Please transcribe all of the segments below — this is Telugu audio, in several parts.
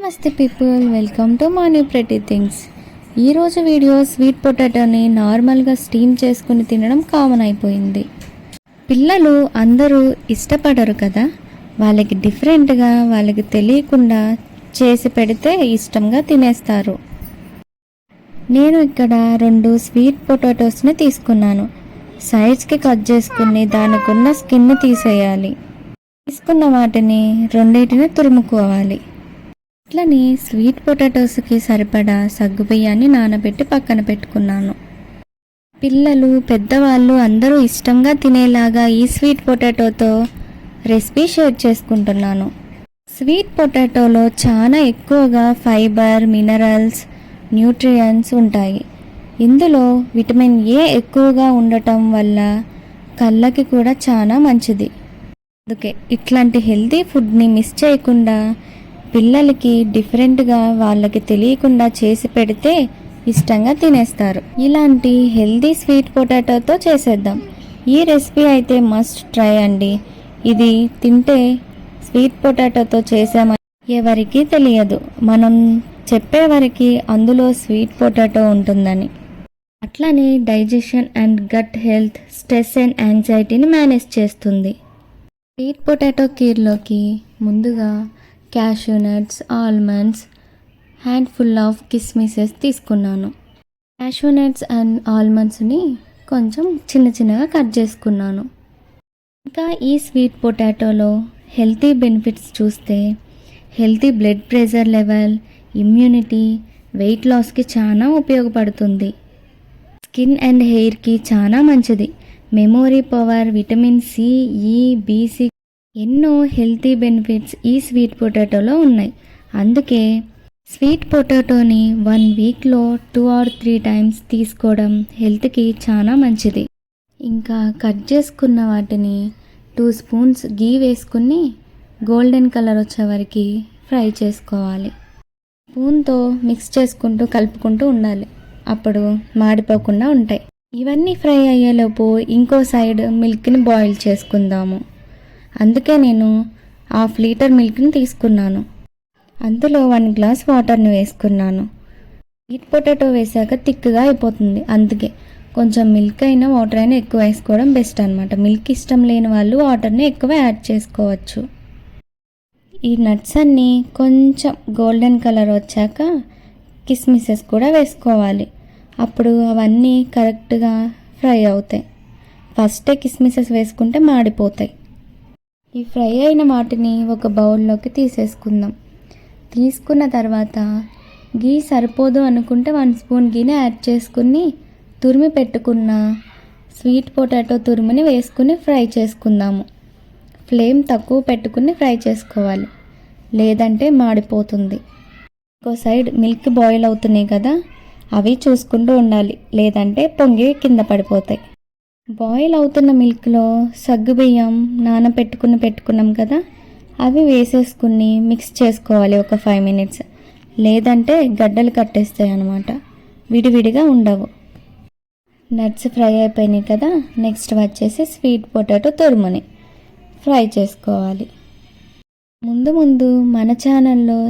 నమస్తే people welcome to Manyu pretty things ఈరోజు వీడియో స్వీట్ పొటాటోని నార్మల్గా స్టీమ్ చేసుకుని తినడం కామన్ అయిపోయింది. పిల్లలు అందరూ ఇష్టపడరు కదా? వాళ్ళకి డిఫరెంట్గా వాళ్ళకి తెలియకుండా చేసి పెడితే ఇష్టంగా తినేస్తారు. నేను ఇక్కడ రెండు స్వీట్ పొటాటోస్ని తీసుకున్నాను. సైడ్స్కి కట్ చేసుకుని దానికి ఉన్న స్కిన్ తీసేయాలి. తీసుకున్న వాటిని రెండింటిని తురుముకోవాలి. అట్లని స్వీట్ పొటాటోస్కి సరిపడా సగ్గుబియ్యాన్ని నానబెట్టి పక్కన పెట్టుకున్నాను. పిల్లలు పెద్దవాళ్ళు అందరూ ఇష్టంగా తినేలాగా ఈ స్వీట్ పొటాటోతో రెసిపీ షేర్ చేసుకుంటున్నాను. స్వీట్ పొటాటోలో చాలా ఎక్కువగా ఫైబర్ మినరల్స్ న్యూట్రియన్స్ ఉంటాయి. ఇందులో విటమిన్ ఏ ఎక్కువగా ఉండటం వల్ల కళ్ళకి కూడా చాలా మంచిది. అందుకే ఇట్లాంటి హెల్తీ ఫుడ్ని మిస్ చేయకుండా పిల్లలకి డిఫరెంట్గా వాళ్ళకి తెలియకుండా చేసి పెడితే ఇష్టంగా తినేస్తారు. ఇలాంటి హెల్తీ స్వీట్ పొటాటోతో చేసేద్దాం. ఈ రెసిపీ అయితే మస్ట్ ట్రై అండి. ఇది తింటే స్వీట్ పొటాటోతో చేసామని ఎవరికీ తెలియదు. మనం చెప్పేవరికి అందులో స్వీట్ పొటాటో ఉంటుందని. అట్లనే digestion and gut health stress and యాంగ్జైటీని manage చేస్తుంది. స్వీట్ పొటాటో కీర్లోకి ముందుగా cashew nuts almonds handful of కిస్మిసెస్ తీసుకున్నాను క్యాష్యూ నట్స్ అండ్ ఆల్మండ్స్ని కొంచెం చిన్న చిన్నగా కట్ చేసుకున్నాను. ఇంకా ఈ స్వీట్ పొటాటోలో హెల్తీ బెనిఫిట్స్ చూస్తే healthy blood pressure level immunity weight లాస్కి చాలా ఉపయోగపడుతుంది. స్కిన్ అండ్ హెయిర్కి చాలా మంచిది. Memory power vitamin C E B C ఎన్నో హెల్తీ బెనిఫిట్స్ ఈ స్వీట్ పొటాటోలో ఉన్నాయి. అందుకే స్వీట్ పొటాటోని వన్ వీక్లో టూ ఆర్ త్రీ టైమ్స్ తీసుకోవడం హెల్త్కి చాలా మంచిది. ఇంకా కట్ చేసుకున్న వాటిని టూ స్పూన్స్ గీ వేసుకుని గోల్డెన్ కలర్ వచ్చే వరకు ఫ్రై చేసుకోవాలి. స్పూన్తో మిక్స్ చేసుకుంటూ కలుపుకుంటూ ఉండాలి. అప్పుడు మాడిపోకుండా ఉంటాయి. ఇవన్నీ ఫ్రై అయ్యేలోపు ఇంకో సైడ్ మిల్క్ని బాయిల్ చేసుకుందాము. అందుకే నేను హాఫ్ లీటర్ మిల్క్ని తీసుకున్నాను. అందులో వన్ గ్లాస్ వాటర్ని వేసుకున్నాను. స్వీట్ పొటాటో వేసాక థిక్గా అయిపోతుంది. అందుకే కొంచెం మిల్క్ అయినా వాటర్ అయినా ఎక్కువ వేసుకోవడం బెస్ట్ అనమాట మిల్క్ ఇష్టం లేని వాళ్ళు వాటర్ని ఎక్కువ యాడ్ చేసుకోవచ్చు. ఈ నట్స్ అన్నీ కొంచెం గోల్డెన్ కలర్ వచ్చాక కిస్మిసెస్ కూడా వేసుకోవాలి. అప్పుడు అవన్నీ కరెక్ట్గా ఫ్రై అవుతాయి. ఫస్టే కిస్మిసెస్ వేసుకుంటే మాడిపోతాయి. ఈ ఫ్రై అయిన వాటిని ఒక బౌల్లోకి తీసేసుకుందాం. తీసుకున్న తర్వాత గీ సరిపోదు అనుకుంటే వన్ స్పూన్ గీని యాడ్ చేసుకుని తురిమి పెట్టుకున్న స్వీట్ పొటాటో తురిమిని వేసుకుని ఫ్రై చేసుకుందాము. ఫ్లేమ్ తక్కువ పెట్టుకుని ఫ్రై చేసుకోవాలి. లేదంటే మాడిపోతుంది. ఇంకో సైడ్ మిల్క్ బాయిల్ అవుతున్నాయి కదా అవి చూసుకుంటూ ఉండాలి. లేదంటే పొంగి కింద పడిపోతాయి. బాయిల్ అవుతున్న మిల్క్లో సగ్గుబియ్యం నానబెట్టుకుని పెట్టుకున్నాం కదా అవి వేసేసుకుని మిక్స్ చేసుకోవాలి ఒక ఫైవ్ మినిట్స్ లేదంటే గడ్డలు కట్టేస్తాయి అనమాట విడివిడిగా ఉండవు. నట్స్ ఫ్రై అయిపోయినాయి కదా నెక్స్ట్ వచ్చేసి స్వీట్ పొటాటో తురుముని. ఫ్రై చేసుకోవాలి. ముందు ముందు మన ఛానల్లో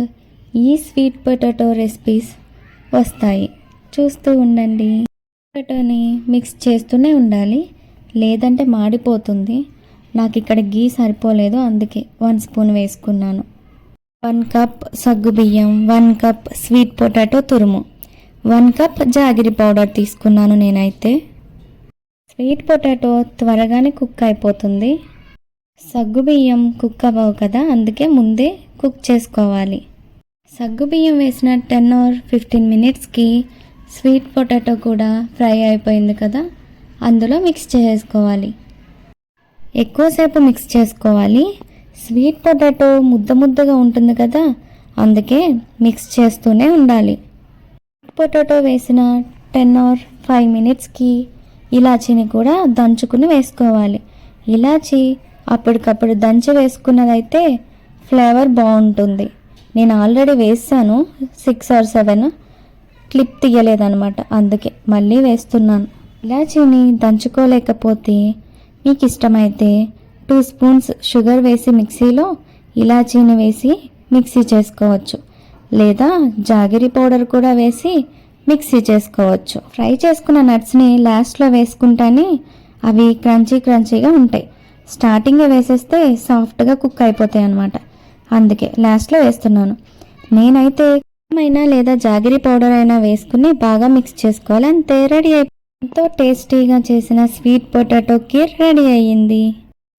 ఈ స్వీట్ పొటాటో రెసిపీస్ వస్తాయి. చూస్తూ ఉండండి. పొటాటోని మిక్స్ చేస్తూనే ఉండాలి. లేదంటే మాడిపోతుంది. నాకు ఇక్కడ గీ సరిపోలేదు అందుకే వన్ స్పూన్ వేసుకున్నాను. వన్ కప్ సగ్గుబియ్యం వన్ కప్ స్వీట్ పొటాటో తురుము. వన్ కప్ జాగిరి పౌడర్ తీసుకున్నాను నేనైతే. స్వీట్ పొటాటో త్వరగానే కుక్ అయిపోతుంది. సగ్గుబియ్యం కుక్ అవ్వవు కదా అందుకే ముందే కుక్ చేసుకోవాలి. సగ్గుబియ్యం వేసిన టెన్ ఆర్ ఫిఫ్టీన్ మినిట్స్కి స్వీట్ పొటాటో కూడా ఫ్రై అయిపోయింది కదా అందులో మిక్స్ చేసుకోవాలి. ఎక్కువసేపు మిక్స్ చేసుకోవాలి. స్వీట్ పొటాటో ముద్ద ముద్దగా ఉంటుంది కదా అందుకే మిక్స్ చేస్తూనే ఉండాలి. పొటాటో వేసిన టెన్ ఆర్ ఫైవ్ మినిట్స్కి ఇలాచీని కూడా దంచుకుని వేసుకోవాలి. ఇలాచీ అప్పటికప్పుడు దంచి వేసుకున్నదైతే ఫ్లేవర్ బాగుంటుంది. నేను ఆల్రెడీ వేసాను సిక్స్ ఆర్ సెవెన్ క్లిప్ తీయలేదనమాట అందుకే మళ్ళీ వేస్తున్నాను. ఇలాచీని దంచుకోలేకపోతే మీకు ఇష్టమైతే టూ స్పూన్స్ షుగర్ వేసి మిక్సీలో ఇలాచీని వేసి మిక్సీ చేసుకోవచ్చు. లేదా జాగిరి పౌడర్ కూడా వేసి మిక్సీ చేసుకోవచ్చు. ఫ్రై చేసుకున్న నట్స్ని లాస్ట్లో వేసుకుంటానే అవి క్రంచీ క్రంచీగా ఉంటాయి. స్టార్టింగే వేసేస్తే సాఫ్ట్గా కుక్ అయిపోతాయి అన్నమాట అందుకే లాస్ట్లో వేస్తున్నాను. నేనైతే అయినా లేదా జాగిరి పౌడర్ అయినా వేసుకుని బాగా మిక్స్ చేసుకోవాలి. అంతే రెడీ అయిపోయి ఎంతో టేస్టీగా చేసిన స్వీట్ పొటాటో కీర్ రెడీ అయ్యింది.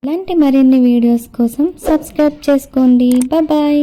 ఇలాంటి మరిన్ని వీడియోస్ కోసం సబ్స్క్రైబ్ చేసుకోండి. బాయ్.